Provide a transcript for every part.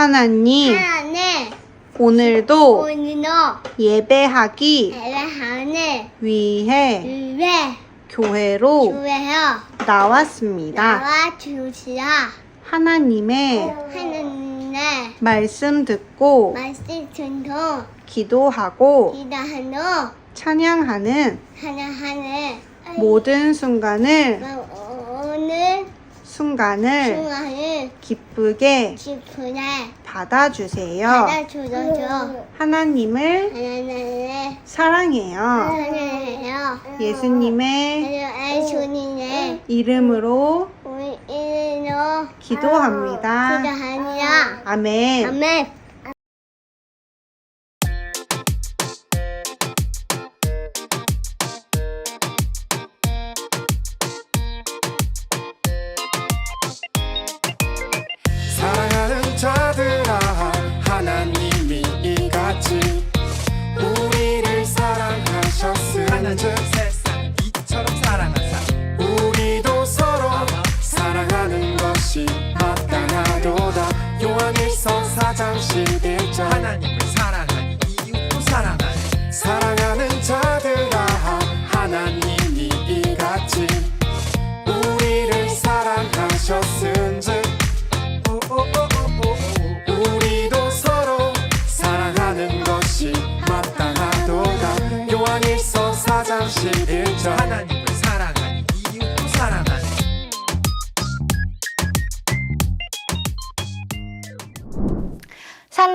하나님, 하나님 오늘도 오늘도 예배하기 예배하는 위해 위해 교회로 교회여 나왔습니다. 나와 주시라 하나님의 하나님의 말씀 듣고 말씀 전통 기도하고 기도하는 찬양하는 하나하는 모든 순간을 오늘 순간을 중앙을 기쁘게 기쁘게 받아주세요. 받아주셔서 하나님을 하나님의 사랑해요. 사랑해요 예수님의 주님의 이름으로 우리 이름으로 기도합니다. 기도합니다 아멘. 아멘 4장 11절 하나님을 사랑하니 이웃도 사랑하니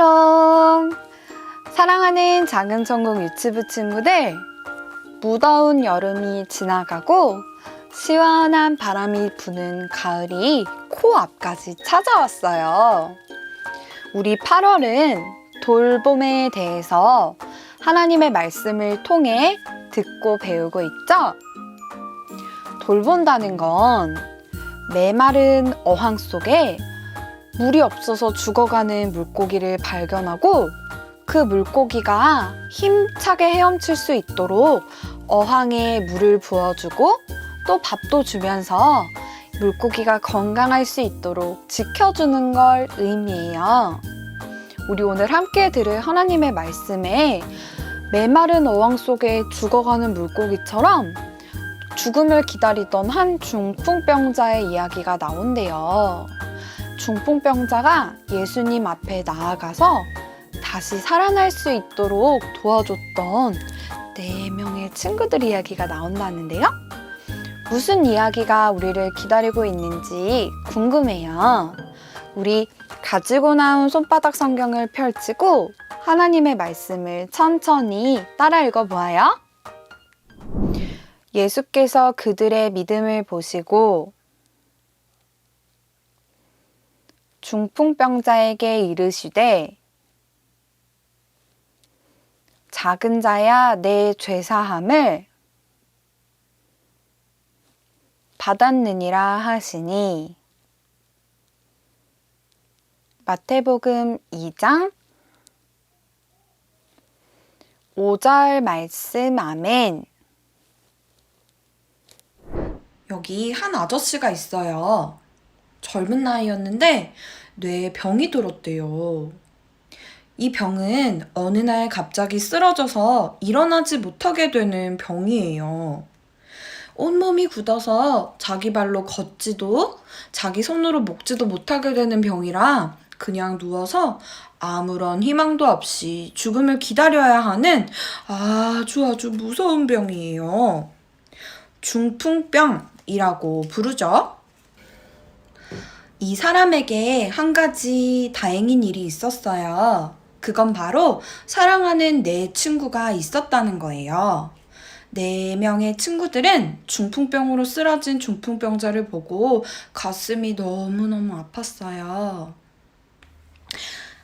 샬롬! 사랑하는 작은 천국 유치부 친구들, 무더운 여름이 지나가고 시원한 바람이 부는 가을이 코앞까지 찾아왔어요. 우리 8월은 돌봄에 대해서 하나님의 말씀을 통해 듣고 배우고 있죠? 돌본다는 건 메마른 어항 속에 물이 없어서 죽어가는 물고기를 발견하고 그 물고기가 힘차게 헤엄칠 수 있도록 어항에 물을 부어주고 또 밥도 주면서 물고기가 건강할 수 있도록 지켜주는 걸 의미해요. 우리 오늘 함께 들을 하나님의 말씀에 메마른 어항 속에 죽어가는 물고기처럼 죽음을 기다리던 한 중풍병자의 이야기가 나온대요. 중풍병자가 예수님 앞에 나아가서 다시 살아날 수 있도록 도와줬던 네 명의 친구들 이야기가 나온다는데요. 무슨 이야기가 우리를 기다리고 있는지 궁금해요. 우리 가지고 나온 손바닥 성경을 펼치고 하나님의 말씀을 천천히 따라 읽어보아요. 예수께서 그들의 믿음을 보시고 중풍병자에게 이르시되 작은 자야 내 죄사함을 받았느니라 하시니 마태복음 2장 5절 말씀 아멘 여기 한 아저씨가 있어요. 젊은 나이였는데 뇌에 병이 들었대요. 이 병은 어느 날 갑자기 쓰러져서 일어나지 못하게 되는 병이에요. 온몸이 굳어서 자기 발로 걷지도 자기 손으로 먹지도 못하게 되는 병이라 그냥 누워서 아무런 희망도 없이 죽음을 기다려야 하는 아주 아주 무서운 병이에요. 중풍병이라고 부르죠. 이 사람에게 한 가지 다행인 일이 있었어요. 그건 바로 사랑하는 네 친구가 있었다는 거예요. 네 명의 친구들은 중풍병으로 쓰러진 중풍병자를 보고 가슴이 너무너무 아팠어요.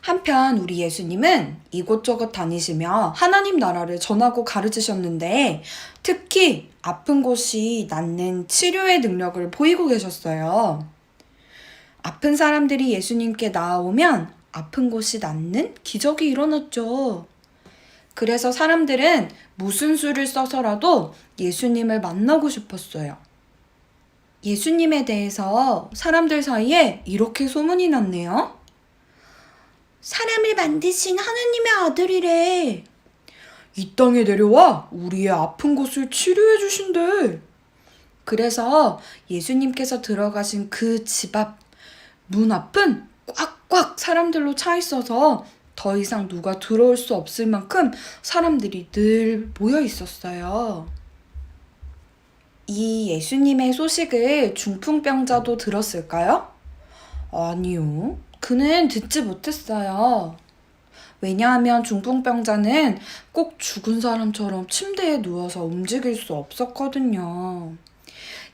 한편 우리 예수님은 이곳저곳 다니시며 하나님 나라를 전하고 가르치셨는데 특히 아픈 곳이 낫는 치료의 능력을 보이고 계셨어요. 아픈 사람들이 예수님께 나아오면 아픈 곳이 낫는 기적이 일어났죠. 그래서 사람들은 무슨 수를 써서라도 예수님을 만나고 싶었어요. 예수님에 대해서 사람들 사이에 이렇게 소문이 났네요. 사람을 만드신 하나님의 아들이래. 이 땅에 내려와 우리의 아픈 곳을 치료해 주신대. 그래서 예수님께서 들어가신 그 집 앞 문 앞은 꽉꽉 사람들로 차 있어서 더 이상 누가 들어올 수 없을 만큼 사람들이 늘 모여 있었어요. 이 예수님의 소식을 중풍병자도 들었을까요? 아니요. 그는 듣지 못했어요. 왜냐하면 중풍병자는 꼭 죽은 사람처럼 침대에 누워서 움직일 수 없었거든요.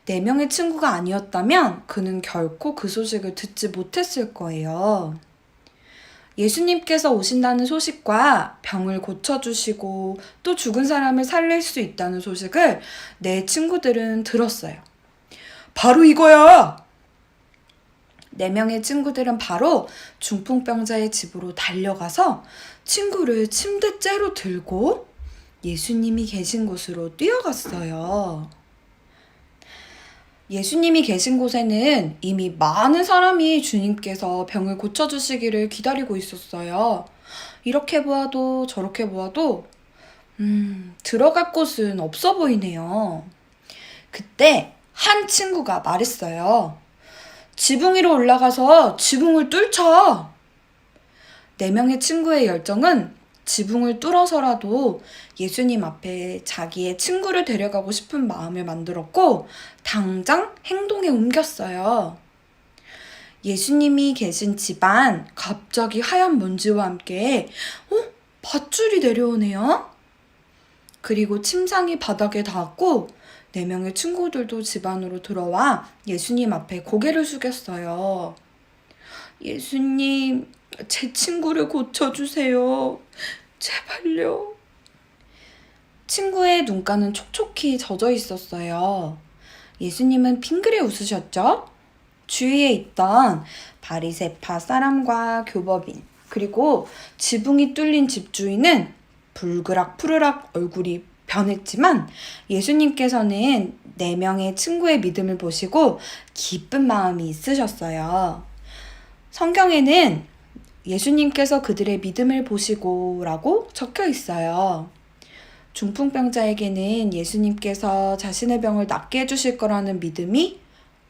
네 명의 친구가 아니었다면 그는 결코 그 소식을 듣지 못했을 거예요. 예수님께서 오신다는 소식과 병을 고쳐주시고 또 죽은 사람을 살릴 수 있다는 소식을 내 친구들은 들었어요. 바로 이거야! 네 명의 친구들은 바로 중풍병자의 집으로 달려가서 친구를 침대째로 들고 예수님이 계신 곳으로 뛰어갔어요. 예수님이 계신 곳에는 이미 많은 사람이 주님께서 병을 고쳐주시기를 기다리고 있었어요. 이렇게 보아도 저렇게 보아도, 음, 들어갈 곳은 없어 보이네요. 그때 한 친구가 말했어요. 지붕 위로 올라가서 지붕을 뚫자. 네 명의 친구의 열정은 지붕을 뚫어서라도 예수님 앞에 자기의 친구를 데려가고 싶은 마음을 만들었고 당장 행동에 옮겼어요. 예수님이 계신 집안 갑자기 하얀 먼지와 함께 어? 밧줄이 내려오네요. 그리고 침상이 바닥에 닿았고 네 명의 친구들도 집 안으로 들어와 예수님 앞에 고개를 숙였어요. 예수님, 제 친구를 고쳐주세요. 제발요. 친구의 눈가는 촉촉히 젖어 있었어요. 예수님은 핑그레 웃으셨죠? 주위에 있던 바리세파 사람과 교법인 그리고 지붕이 뚫린 집주인은 불그락 푸르락 얼굴이 변했지만 예수님께서는 네 명의 친구의 믿음을 보시고 기쁜 마음이 있으셨어요. 성경에는 예수님께서 그들의 믿음을 보시고 라고 적혀 있어요. 중풍병자에게는 예수님께서 자신의 병을 낫게 해주실 거라는 믿음이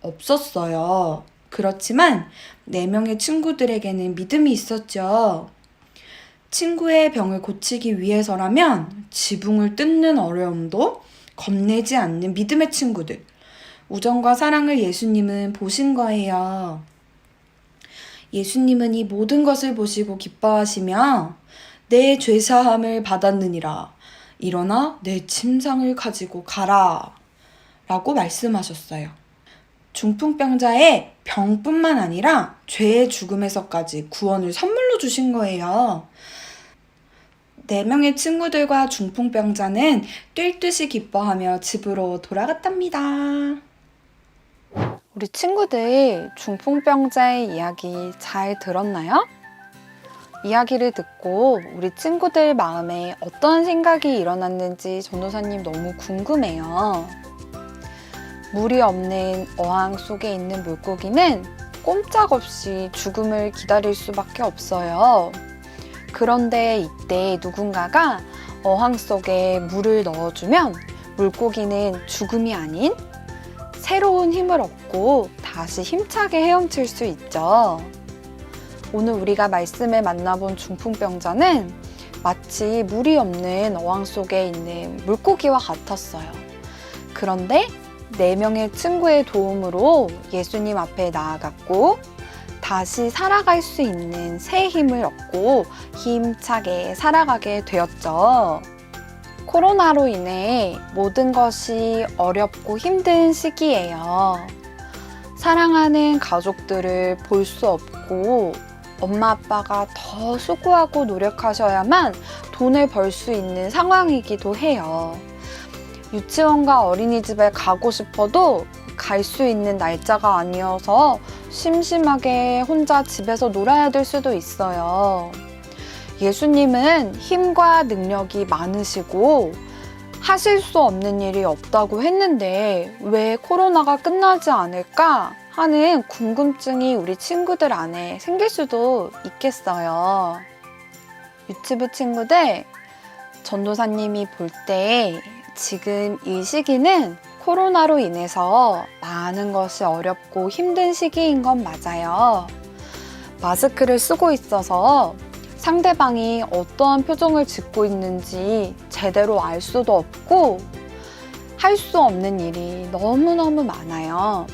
없었어요. 그렇지만 네 명의 친구들에게는 믿음이 있었죠. 친구의 병을 고치기 위해서라면 지붕을 뜯는 어려움도 겁내지 않는 믿음의 친구들. 우정과 사랑을 예수님은 보신 거예요. 예수님은 이 모든 것을 보시고 기뻐하시며 내 죄사함을 받았느니라. 일어나 내 침상을 가지고 가라. 라고 말씀하셨어요. 중풍병자의 병뿐만 아니라 죄의 죽음에서까지 구원을 선물로 주신 거예요. 네 명의 친구들과 중풍병자는 뛸 듯이 기뻐하며 집으로 돌아갔답니다. 우리 친구들 중풍병자의 이야기 잘 들었나요? 이야기를 듣고 우리 친구들 마음에 어떤 생각이 일어났는지 전도사님 너무 궁금해요. 물이 없는 어항 속에 있는 물고기는 꼼짝없이 죽음을 기다릴 수밖에 없어요. 그런데 이때 누군가가 어항 속에 물을 넣어주면 물고기는 죽음이 아닌 새로운 힘을 얻고 다시 힘차게 헤엄칠 수 있죠. 오늘 우리가 말씀을 만나본 중풍병자는 마치 물이 없는 어항 속에 있는 물고기와 같았어요. 그런데 네 명의 친구의 도움으로 예수님 앞에 나아갔고 다시 살아갈 수 있는 새 힘을 얻고 힘차게 살아가게 되었죠. 코로나로 인해 모든 것이 어렵고 힘든 시기예요. 사랑하는 가족들을 볼 수 없고 엄마 아빠가 더 수고하고 노력하셔야만 돈을 벌 수 있는 상황이기도 해요. 유치원과 어린이집에 가고 싶어도 갈 수 있는 날짜가 아니어서 심심하게 혼자 집에서 놀아야 될 수도 있어요. 예수님은 힘과 능력이 많으시고 하실 수 없는 일이 없다고 했는데 왜 코로나가 끝나지 않을까 하는 궁금증이 우리 친구들 안에 생길 수도 있겠어요. 유튜브 친구들, 전도사님이 볼 때 지금 이 시기는 코로나로 인해서 많은 것이 어렵고 힘든 시기인 건 맞아요. 마스크를 쓰고 있어서 상대방이 어떠한 표정을 짓고 있는지 제대로 알 수도 없고 할 수 없는 일이 너무너무 많아요.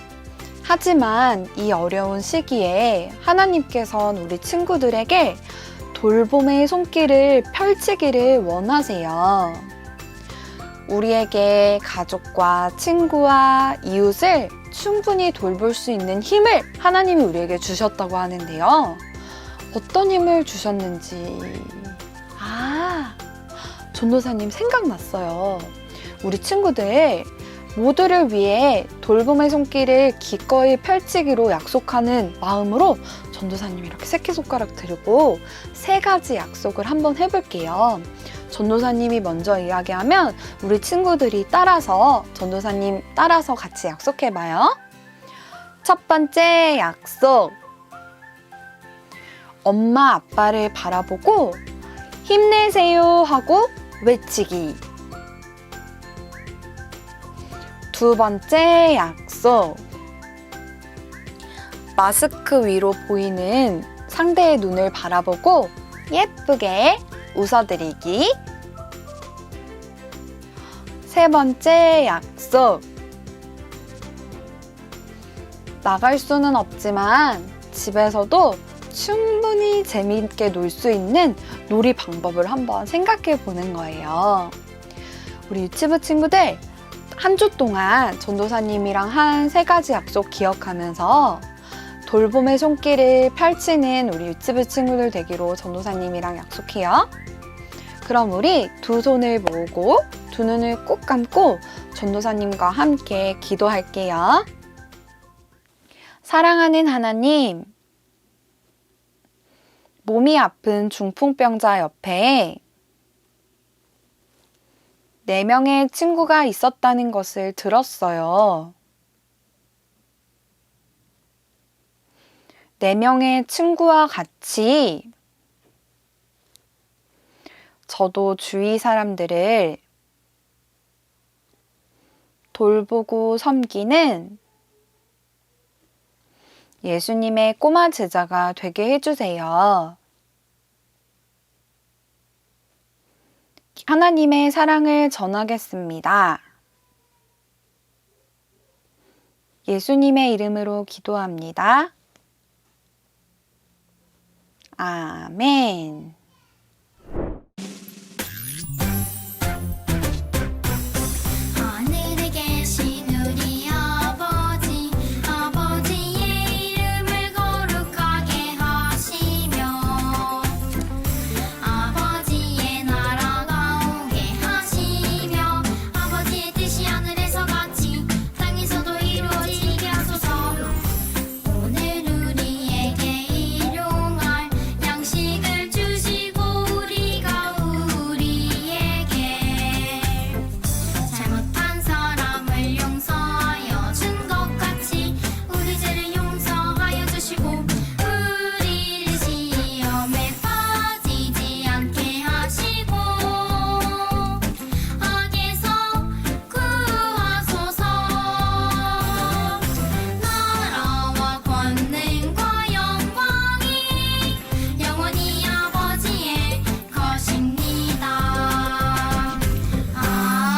하지만 이 어려운 시기에 하나님께서는 우리 친구들에게 돌봄의 손길을 펼치기를 원하세요. 우리에게 가족과 친구와 이웃을 충분히 돌볼 수 있는 힘을 하나님이 우리에게 주셨다고 하는데요. 어떤 힘을 주셨는지. 아, 전도사님 생각났어요. 우리 친구들 모두를 위해 돌봄의 손길을 기꺼이 펼치기로 약속하는 마음으로 전도사님이 이렇게 새끼손가락 들고 세 가지 약속을 한번 해볼게요. 전도사님이 먼저 이야기하면 우리 친구들이 따라서 전도사님 따라서 같이 약속해봐요. 첫 번째 약속. 엄마 아빠를 바라보고 힘내세요 하고 외치기. 두 번째 약속. 마스크 위로 보이는 상대의 눈을 바라보고 예쁘게 웃어드리기. 세 번째 약속. 나갈 수는 없지만 집에서도 충분히 재미있게 놀 수 있는 놀이 방법을 한번 생각해 보는 거예요. 우리 유치부 친구들 한 주 동안 전도사님이랑 한 세 가지 약속 기억하면서 돌봄의 손길을 펼치는 우리 유치부 친구들 되기로 전도사님이랑 약속해요. 그럼 우리 두 손을 모으고 두 눈을 꼭 감고 전도사님과 함께 기도할게요. 사랑하는 하나님, 몸이 아픈 중풍병자 옆에 네 명의 친구가 있었다는 것을 들었어요. 네 명의 친구와 같이 저도 주위 사람들을 돌보고 섬기는 예수님의 꼬마 제자가 되게 해주세요. 하나님의 사랑을 전하겠습니다. 예수님의 이름으로 기도합니다. 아멘.